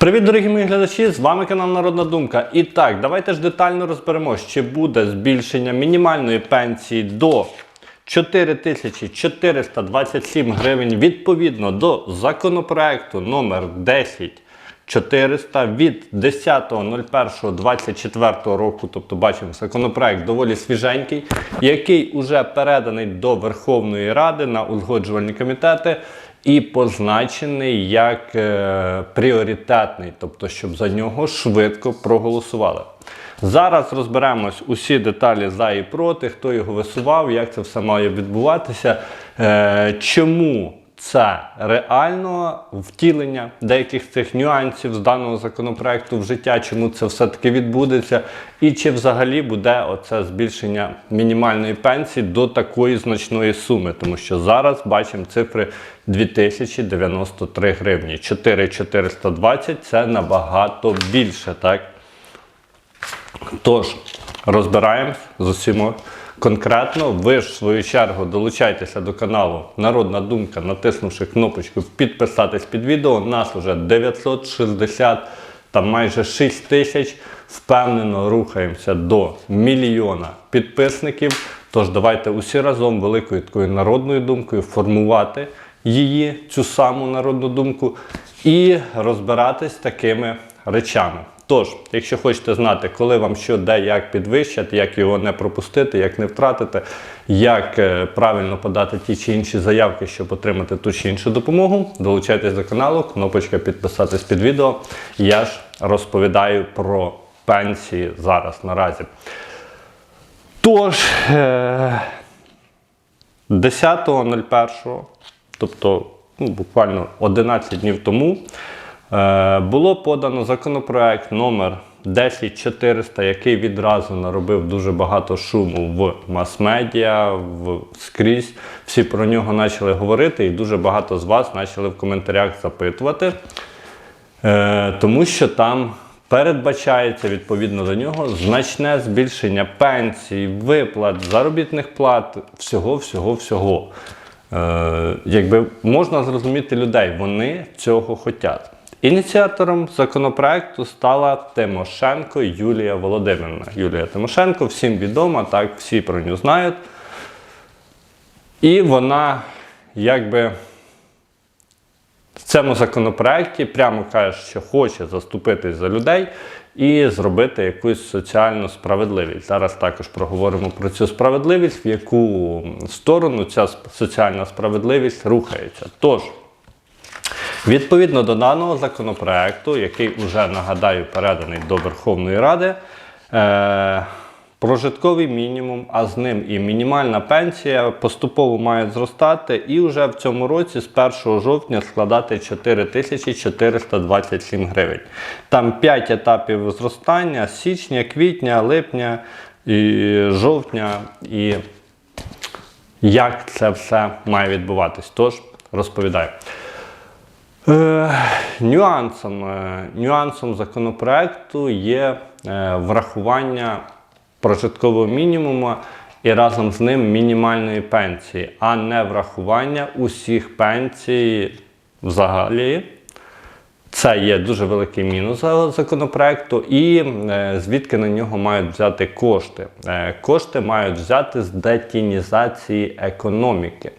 Привіт, дорогі мої глядачі! З вами канал Народна Думка. І так, давайте ж детально розберемось, чи буде збільшення мінімальної пенсії до 4427 гривень відповідно до законопроекту номер 10400 від 10.01.24 року. Тобто, бачимо, законопроект доволі свіженький, який уже переданий до Верховної Ради на узгоджувальні комітети і позначений як е, пріоритетний, тобто, щоб за нього швидко проголосували. Зараз розберемось усі деталі за і проти, хто його висував, як це все має відбуватися, е, чому це реально втілення деяких цих нюансів з даного законопроекту в життя, чому це все-таки відбудеться, і чи взагалі буде оце збільшення мінімальної пенсії до такої значної суми, тому що зараз бачимо цифри 2093 гривні. 4420 це набагато більше, так? Тож, розбираємось з усіма конкретно. Ви ж в свою чергу долучайтеся до каналу Народна Думка, натиснувши кнопочку підписатись під відео. Нас вже 960, там майже 6 тисяч. Впевнено рухаємося до мільйона підписників. Тож давайте усі разом великою такою народною думкою формувати її, цю саму народну думку, і розбиратись такими речами. Тож, якщо хочете знати, коли вам що, де, як підвищати, як його не пропустити, як не втратити, як е, правильно подати ті чи інші заявки, щоб отримати ту чи іншу допомогу, долучайтесь до каналу, кнопочка підписатись під відео. Я ж розповідаю про пенсії зараз наразі. Тож, е, 10.01, тобто ну, буквально 11 днів тому, е, було подано законопроект номер 10400, який відразу наробив дуже багато шуму в мас-медіа, в скрізь. Всі про нього почали говорити, і дуже багато з вас почали в коментарях запитувати. Е, тому що там передбачається відповідно до нього значне збільшення пенсій, виплат, заробітних плат, всього, всього, всього. Е, якби можна зрозуміти людей, вони цього хочуть. Ініціатором законопроекту стала Тимошенко Юлія Володимирівна. Юлія Тимошенко, всім відома, так, всі про нього знають. І вона якби в цьому законопроекті прямо каже, що хоче заступитись за людей і зробити якусь соціальну справедливість. Зараз також проговоримо про цю справедливість, в яку сторону ця соціальна справедливість рухається. Тож, відповідно до даного законопроекту, який уже нагадаю переданий до Верховної Ради. Е- Прожитковий мінімум, а з ним і мінімальна пенсія поступово мають зростати і вже в цьому році з 1 жовтня складати 4427 гривень. Там 5 етапів зростання з січня, квітня, липня і жовтня. І як це все має відбуватись. Тож розповідаю. Е, нюансом, е, нюансом законопроекту є е, врахування прожиткового мінімуму і разом з ним мінімальної пенсії, а не врахування усіх пенсій взагалі. Це є дуже великий мінус законопроекту, і е, звідки на нього мають взяти кошти. Е, кошти мають взяти з детінізації економіки.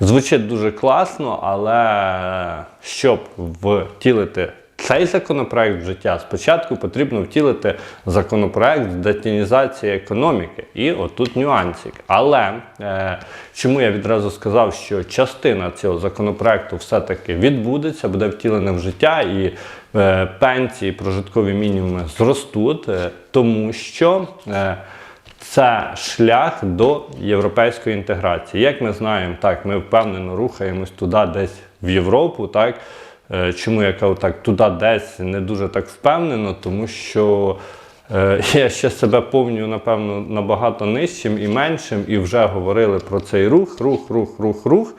Звучить дуже класно, але щоб втілити цей законопроект життя, спочатку потрібно втілити законопроект з детінізації економіки. І отут нюансик. Але е, чому я відразу сказав, що частина цього законопроекту все-таки відбудеться, буде втілена в життя, і е, пенсії, прожиткові мінімуми зростуть, е, тому що. Е, це шлях до європейської інтеграції. Як ми знаємо, так, ми впевнено рухаємось туди, десь в Європу. Так? Е, Чому я кажу так, туди десь не дуже так впевнено, тому що е, я ще себе повню, напевно, набагато нижчим і меншим, і вже говорили про цей рух, рух, рух, рух, рух.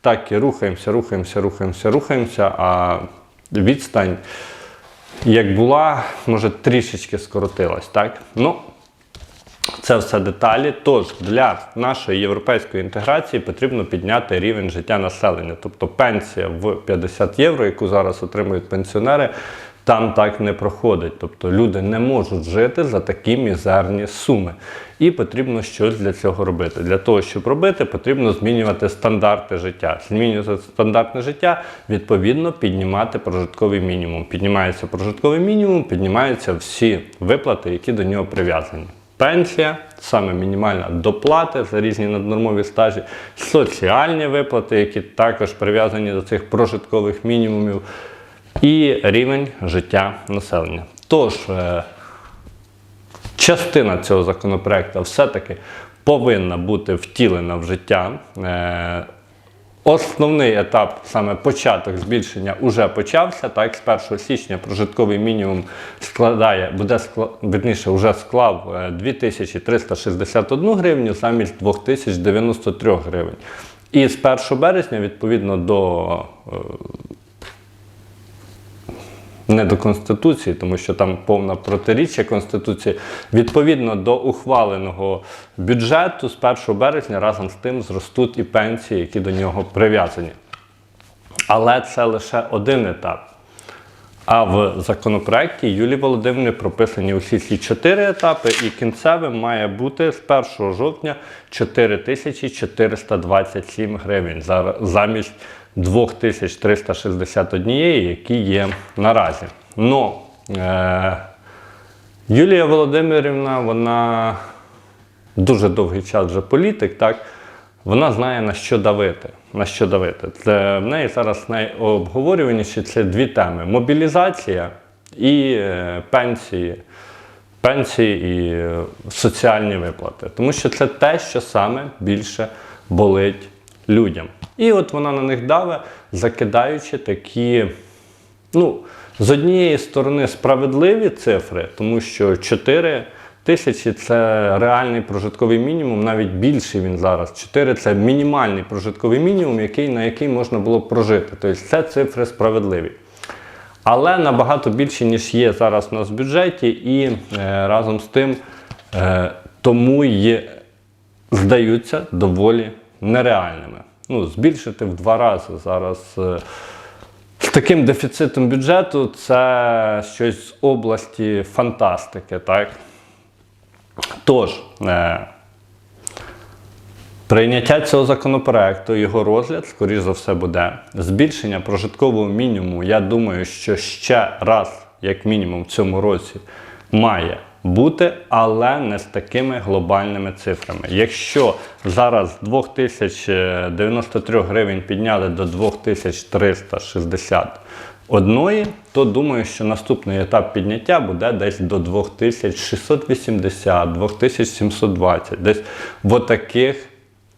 Так і рухаємося, рухаємося, рухаємося, рухаємося, а відстань, як була, може трішечки скоротилась. Так? Ну, це все деталі. Тож для нашої європейської інтеграції потрібно підняти рівень життя населення. Тобто пенсія в 50 євро, яку зараз отримують пенсіонери, там так не проходить. Тобто люди не можуть жити за такі мізерні суми. І потрібно щось для цього робити. Для того, щоб робити, потрібно змінювати стандарти життя. Змінювати стандарти життя, відповідно, піднімати прожитковий мінімум. Піднімається прожитковий мінімум, піднімаються всі виплати, які до нього прив'язані. Пенсія, саме мінімальна доплати за різні наднормові стажі, соціальні виплати, які також прив'язані до цих прожиткових мінімумів, і рівень життя населення. Тож, е, частина цього законопроекту все-таки повинна бути втілена в життя. Е, Основний етап, саме початок збільшення, уже почався. Так, з 1 січня прожитковий мінімум складає, буде скла- верніше, вже склав е, 2361 гривню замість 2093 гривень. І з 1 березня, відповідно до е, не до Конституції, тому що там повна протиріччя Конституції. Відповідно до ухваленого бюджету з 1 березня разом з тим зростуть і пенсії, які до нього прив'язані. Але це лише один етап. А в законопроекті Юлії Володимирівни прописані усі ці чотири етапи, і кінцевим має бути з 1 жовтня 4427 гривень замість 2361, які є наразі. Ну, е- Юлія Володимирівна, вона дуже довгий час вже політик, так? Вона знає на що давити. На що давити. Це в неї зараз найобговорюваніші це дві теми: мобілізація і е, пенсії, пенсії і е, соціальні виплати. Тому що це те, що саме більше болить людям. І от вона на них даве, закидаючи такі Ну, з однієї сторони, справедливі цифри, тому що 4 тисячі це реальний прожитковий мінімум, навіть більший він зараз. 4 це мінімальний прожитковий мінімум, який, на який можна було б прожити. Тобто це цифри справедливі. Але набагато більше, ніж є зараз у нас в бюджеті, і е, разом з тим е, тому є, здаються доволі нереальними. Ну, збільшити в два рази зараз. Е, з таким дефіцитом бюджету це щось з області фантастики, так? Тож, е, прийняття цього законопроекту, його розгляд, скоріш за все, буде. Збільшення прожиткового мінімуму, я думаю, що ще раз, як мінімум, в цьому році має бути, але не з такими глобальними цифрами. Якщо зараз з 2093 гривень підняли до 2361, то думаю, що наступний етап підняття буде десь до 2680, 2720, десь в отаких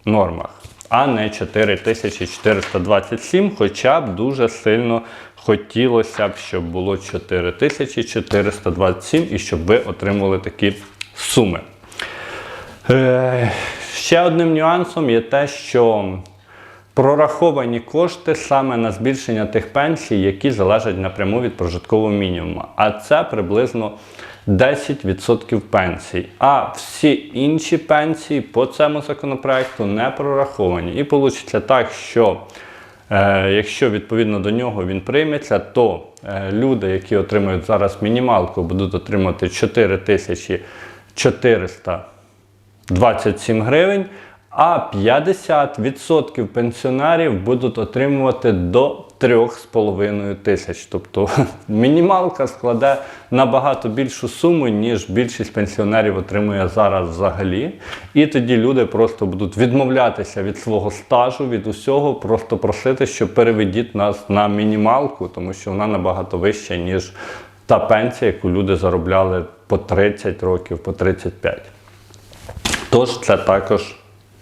нормах, а не 4427, хоча б дуже сильно хотілося б, щоб було 4427 і щоб ви отримували такі суми. Е, ще одним нюансом є те, що прораховані кошти саме на збільшення тих пенсій, які залежать напряму від прожиткового мінімуму. А це приблизно 10% пенсій. А всі інші пенсії по цьому законопроекту не прораховані. І вийде так, що е, якщо відповідно до нього він прийметься, то е, люди, які отримують зараз мінімалку, будуть отримати 4400 27 гривень, а 50% пенсіонерів будуть отримувати до 3,5 тисяч. Тобто мінімалка складе набагато більшу суму, ніж більшість пенсіонерів отримує зараз взагалі. І тоді люди просто будуть відмовлятися від свого стажу, від усього, просто просити, що переведіть нас на мінімалку, тому що вона набагато вища, ніж та пенсія, яку люди заробляли по 30 років, по 35. Тож це також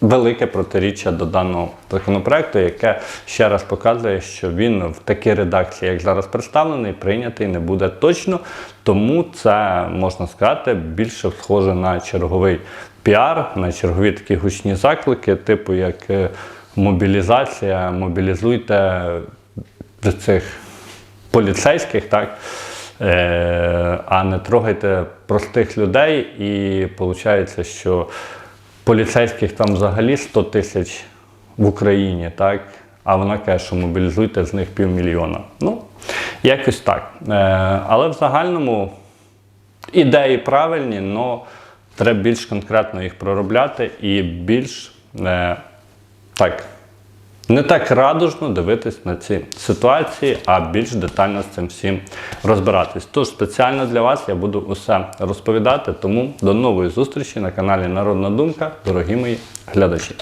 велике протиріччя до даного законопроекту, яке ще раз показує, що він в такій редакції, як зараз представлений, прийнятий не буде точно. Тому це можна сказати більше схоже на черговий піар, на чергові такі гучні заклики, типу як е, мобілізація, мобілізуйте цих поліцейських, так? Е, а не трогайте простих людей. І виходить, що поліцейських там взагалі 100 тисяч в Україні, так? А вона каже, що мобілізуйте з них півмільйона. Ну, Якось так. Е, але в загальному ідеї правильні, але треба більш конкретно їх проробляти і більш е, так. Не так радужно дивитись на ці ситуації, а більш детально з цим всім розбиратись. Тож спеціально для вас я буду усе розповідати. Тому до нової зустрічі на каналі Народна Думка, дорогі мої глядачі.